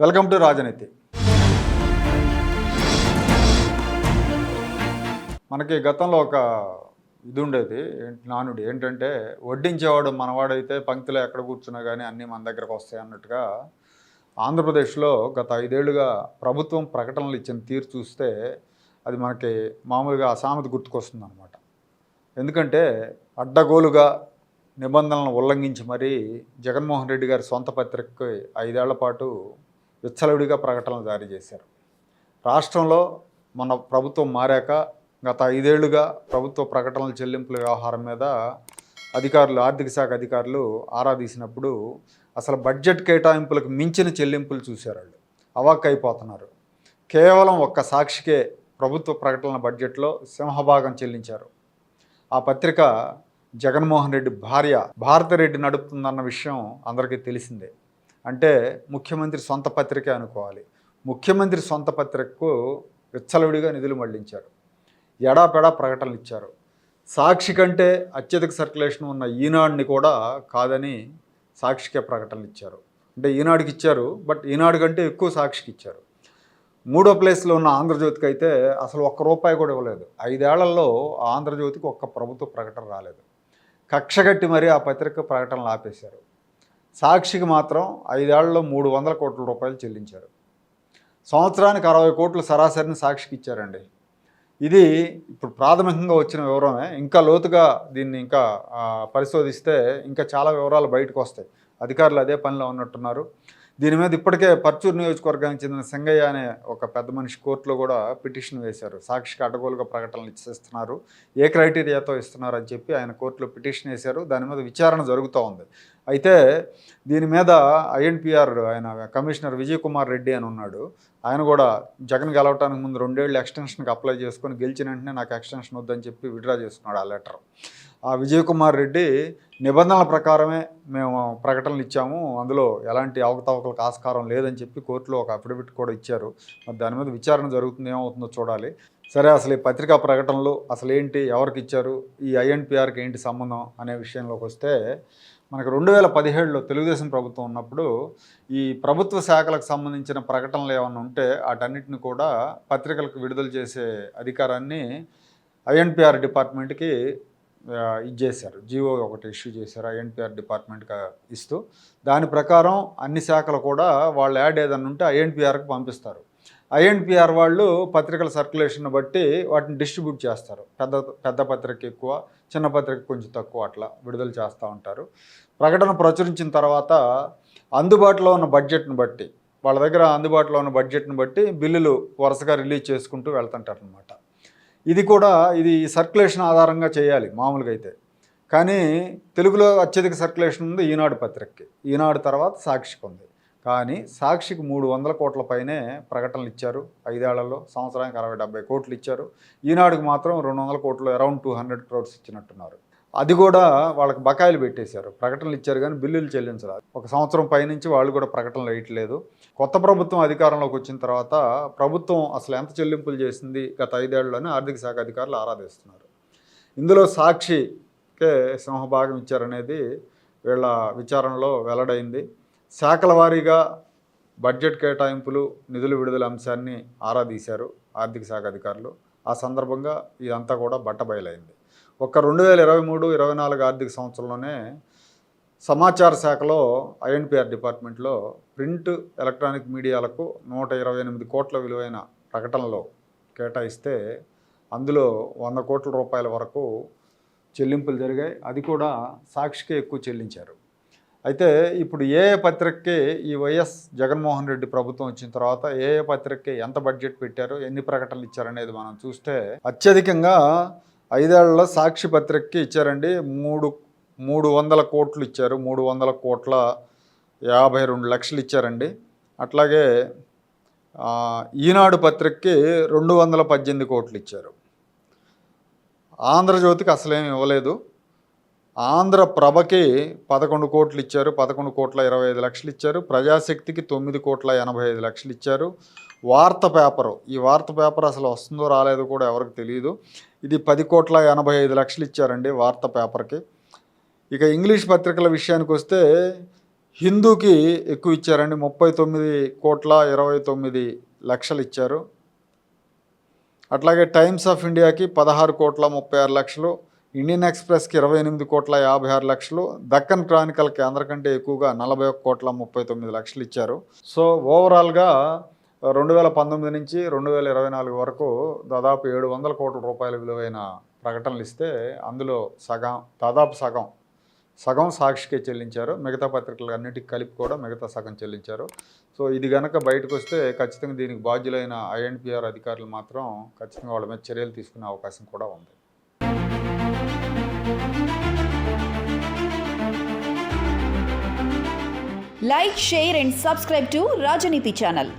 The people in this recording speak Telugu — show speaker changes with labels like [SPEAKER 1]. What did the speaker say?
[SPEAKER 1] వెల్కమ్ టు రాజనీతి. మనకి గతంలో ఒక ఇది ఉండేది ఏంటి- నానుడి ఏంటంటే వడ్డించేవాడు మనవాడైతే పంక్తిలో ఎక్కడ కూర్చున్నా కానీ అన్నీ మన దగ్గరకు వస్తాయి అన్నట్టుగా ఆంధ్రప్రదేశ్లో గత ఐదేళ్ళుగా ప్రభుత్వం ప్రకటనలు ఇచ్చిన తీరు చూస్తే అది మనకి మామూలుగా అసామెత గుర్తుకొస్తుంది అనమాట ఎందుకంటే అడ్డగోలుగా నిబంధనలను ఉల్లంఘించి మరీ జగన్మోహన్ రెడ్డి గారి సొంత పత్రికకి ఐదేళ్ళ పాటు విచ్చలవిడిగా ప్రకటనలు జారీ చేశారు. రాష్ట్రంలో మన ప్రభుత్వం మారాక గత ఐదేళ్ళుగా ప్రభుత్వ ప్రకటనల చెల్లింపుల వ్యవహారం మీద అధికారులు ఆర్థిక శాఖ అధికారులు ఆరా తీసినప్పుడు అసలు బడ్జెట్ కేటాయింపులకు మించిన చెల్లింపులు చూశారు వాళ్ళు. అవాక్ అయిపోతున్నారు కేవలం ఒక్క సాక్షికే ప్రభుత్వ ప్రకటనల బడ్జెట్లో సింహభాగం చెల్లించారు. ఆ పత్రిక జగన్మోహన్ రెడ్డి భార్య భారతిరెడ్డి నడుపుతుందన్న విషయం అందరికీ తెలిసిందే. అంటే ముఖ్యమంత్రి సొంత పత్రికే అనుకోవాలి. ముఖ్యమంత్రి సొంత పత్రికకు విచ్చలవిడిగా నిధులు మళ్ళించారు. ఎడాపెడా ప్రకటనలు ఇచ్చారు. సాక్షి కంటే అత్యధిక సర్క్యులేషన్ ఉన్న ఈనాడిని కూడా కాదని సాక్షికే ప్రకటనలు ఇచ్చారు. అంటే ఈనాడుకి ఇచ్చారు బట్ ఈనాడు కంటే ఎక్కువ సాక్షికి ఇచ్చారు. మూడో ప్లేస్లో ఉన్న ఆంధ్రజ్యోతికి అయితే అసలు ఒక్క రూపాయి కూడా ఇవ్వలేదు. ఐదేళ్ళలో ఆంధ్రజ్యోతికి ఒక్క ప్రభుత్వ ప్రకటన రాలేదు. కక్షగట్టి మరీ ఆ పత్రిక ప్రకటనలు ఆపేశారు. సాక్షికి మాత్రం ఐదేళ్ళలో మూడు వందల కోట్ల రూపాయలు చెల్లించారు. సంవత్సరానికి అరవై కోట్లు సరాసరిని సాక్షికి ఇచ్చారండి. ఇది ఇప్పుడు ప్రాథమికంగా వచ్చిన వివరమే. ఇంకా లోతుగా దీన్ని ఇంకా పరిశోధిస్తే ఇంకా చాలా వివరాలు బయటకు వస్తాయి. అధికారులు అదే పనిలో ఉన్నట్టున్నారు. దీని మీద ఇప్పటికే పర్చూరు నియోజకవర్గానికి చెందిన సింగయ్య అనే ఒక పెద్ద మనిషి కోర్టులో కూడా పిటిషన్ వేశారు. సాక్షికి అడ్డగోలుగా ప్రకటనలు ఇచ్చిస్తున్నారు. ఏ క్రైటీరియాతో ఇస్తున్నారు అని చెప్పి ఆయన కోర్టులో పిటిషన్ వేశారు. దాని మీద విచారణ జరుగుతూ ఉంది. అయితే దీని మీద ఐఎన్పిఆర్ ఆయన కమిషనర్ విజయ్ కుమార్ రెడ్డి అని ఉన్నాడు. ఆయన కూడా జగన్ గెలవటానికి ముందు రెండేళ్ళు ఎక్స్టెన్షన్కి అప్లై చేసుకొని గెలిచిన వెంటనే నాకు ఎక్స్టెన్షన్ వద్దని చెప్పి విడ్రా చేసుకున్నాడు ఆ లెటర్. ఆ విజయ్ కుమార్ రెడ్డి నిబంధనల ప్రకారమే మేము ప్రకటనలు ఇచ్చాము. అందులో ఎలాంటి అవకతవకలకు ఆస్కారం లేదని చెప్పి కోర్టులో ఒక అఫిడవిట్ కూడా ఇచ్చారు. మరి దాని మీద విచారణ జరుగుతుంది ఏమవుతుందో చూడాలి. సరే అసలు ఈ పత్రికా ప్రకటనలు అసలు ఏంటి ఎవరికి ఇచ్చారు ఈ ఐఎన్పిఆర్కి ఏంటి సంబంధం అనే విషయంలోకి వస్తే మనకు రెండు వేల పదిహేడులో తెలుగుదేశం ప్రభుత్వం ఉన్నప్పుడు ఈ ప్రభుత్వ శాఖలకు సంబంధించిన ప్రకటనలు ఏమైనా ఉంటే వాటన్నిటిని కూడా పత్రికలకు విడుదల చేసే అధికారాన్ని ఐఎన్పిఆర్ డిపార్ట్మెంట్కి ఇది ఇచ్చేశారు జియో ఒకటి ఇష్యూ చేశారు ఐఎన్పిఆర్ డిపార్ట్మెంట్గా ఇస్తూ. దాని ప్రకారం అన్ని శాఖలు కూడా వాళ్ళ యాడ్ ఏదన్నా ఉంటే ఐఎన్పిఆర్కి పంపిస్తారు. ఐఎన్పిఆర్ వాళ్ళు పత్రికల సర్క్యులేషన్ బట్టి వాటిని డిస్ట్రిబ్యూట్ చేస్తారు. పెద్ద పెద్ద పత్రిక ఎక్కువ చిన్న పత్రిక కొంచెం తక్కువ అట్లా విడుదల చేస్తూ ఉంటారు. ప్రకటన ప్రచురించిన తర్వాత అందుబాటులో ఉన్న బడ్జెట్ని బట్టి వాళ్ళ దగ్గర అందుబాటులో ఉన్న బడ్జెట్ని బట్టి బిల్లులు వరుసగా రిలీజ్ చేసుకుంటూ వెళ్తుంటారు అనమాట ఇది కూడా ఇది సర్క్యులేషన్ ఆధారంగా చేయాలి మామూలుగా అయితే. కానీ తెలుగులో అత్యధిక సర్క్యులేషన్ ఉంది ఈనాడు పత్రికకి. ఈనాడు తర్వాత సాక్షికి ఉంది కానీ సాక్షికి మూడు వందల కోట్ల పైనే ప్రకటనలు ఇచ్చారు. ఐదేళ్ళలో సంవత్సరానికి అరవై డెబ్బై కోట్లు ఇచ్చారు. ఈనాడుకి మాత్రం రెండు వందల కోట్లు అరౌండ్ టూ హండ్రెడ్ క్రోడ్స్ ఇచ్చినట్టున్నారు. అది కూడా వాళ్ళకి బకాయిలు పెట్టేశారు. ప్రకటనలు ఇచ్చారు కానీ బిల్లులు చెల్లించలేదు ఒక సంవత్సరం పైనుంచి వాళ్ళు కూడా ప్రకటనలు వేయట్లేదు. కొత్త ప్రభుత్వం అధికారంలోకి వచ్చిన తర్వాత ప్రభుత్వం అసలు ఎంత చెల్లింపులు చేసింది గత ఐదేళ్ళలోనే ఆర్థిక శాఖ అధికారులు ఆరాధిస్తున్నారు. ఇందులో సాక్షికే సింహభాగం ఇచ్చారనేది వీళ్ళ విచారణలో వెల్లడైంది. శాఖల వారీగా బడ్జెట్ కేటాయింపులు నిధుల విడుదల అంశాన్ని ఆరా తీశారు ఆర్థిక శాఖ అధికారులు. ఆ సందర్భంగా ఇదంతా కూడా బట్టబయలైంది. ఒక రెండు వేల ఇరవై మూడు ఇరవై నాలుగు ఆర్థిక సంవత్సరంలోనే సమాచార శాఖలో ఐఎన్పిఆర్ డిపార్ట్మెంట్లో ప్రింట్ ఎలక్ట్రానిక్ మీడియాలకు నూట ఇరవై ఎనిమిది కోట్ల విలువైన ప్రకటనలో కేటాయిస్తే అందులో వంద కోట్ల రూపాయల వరకు చెల్లింపులు జరిగాయి. అది కూడా సాక్షికే ఎక్కువ చెల్లించారు. అయితే ఇప్పుడు ఏ ఏ పత్రికకి ఈ వైఎస్ జగన్మోహన్ రెడ్డి ప్రభుత్వం వచ్చిన తర్వాత ఏ ఏ పత్రికకి ఎంత బడ్జెట్ పెట్టారు ఎన్ని ప్రకటనలు ఇచ్చారనేది మనం చూస్తే అత్యధికంగా ఐదేళ్ళలో సాక్షి పత్రికకి ఇచ్చారండి. మూడు మూడు వందల కోట్లు ఇచ్చారు. మూడు వందల కోట్ల యాభై రెండు లక్షలు ఇచ్చారండి. అట్లాగే ఈనాడు పత్రికకి రెండు వందల పద్దెనిమిది కోట్లు ఇచ్చారు. ఆంధ్రజ్యోతికి అసలేం ఇవ్వలేదు. ఆంధ్రప్రభకి పదకొండు కోట్లు ఇచ్చారు. పదకొండు కోట్ల ఇరవై ఐదు లక్షలు ఇచ్చారు. ప్రజాశక్తికి తొమ్మిది కోట్ల ఎనభై ఐదు లక్షలు ఇచ్చారు. వార్త పేపరు ఈ వార్త పేపర్ అసలు వస్తుందో రాలేదో కూడా ఎవరికి తెలియదు. ఇది పది కోట్ల ఎనభై ఐదు లక్షలు ఇచ్చారండి వార్త పేపర్కి. ఇక ఇంగ్లీష్ పత్రికల విషయానికి వస్తే హిందూకి ఎక్కువ ఇచ్చారండి ముప్పై తొమ్మిది కోట్ల ఇరవై తొమ్మిది లక్షలు ఇచ్చారు. అట్లాగే టైమ్స్ ఆఫ్ ఇండియాకి పదహారు కోట్ల ముప్పై ఆరు లక్షలు ఇండియన్ ఎక్స్ప్రెస్కి ఇరవై ఎనిమిది కోట్ల యాభై ఆరు లక్షలు దక్కన్ క్రానికల్కి అందరికంటే ఎక్కువగా నలభై ఒక్క కోట్ల ముప్పై తొమ్మిది లక్షలు ఇచ్చారు. సో ఓవరాల్గా రెండు వేల పంతొమ్మిది నుంచి రెండు వేల ఇరవై నాలుగు వరకు దాదాపు ఏడు వందల కోట్ల రూపాయల విలువైన ప్రకటనలు ఇస్తే అందులో సగం దాదాపు సగం సగం సాక్షికే చెల్లించారు. మిగతా పత్రికలు అన్నిటికి కలిపి కూడా మిగతా సగం చెల్లించారు. సో ఇది గనక బయటకు వస్తే ఖచ్చితంగా దీనికి బాధ్యులైన ఐఎన్పిఆర్ అధికారులు మాత్రం ఖచ్చితంగా వాళ్ళ మీద చర్యలు తీసుకునే అవకాశం కూడా ఉంది.
[SPEAKER 2] Like share and subscribe to Rajaneeti channel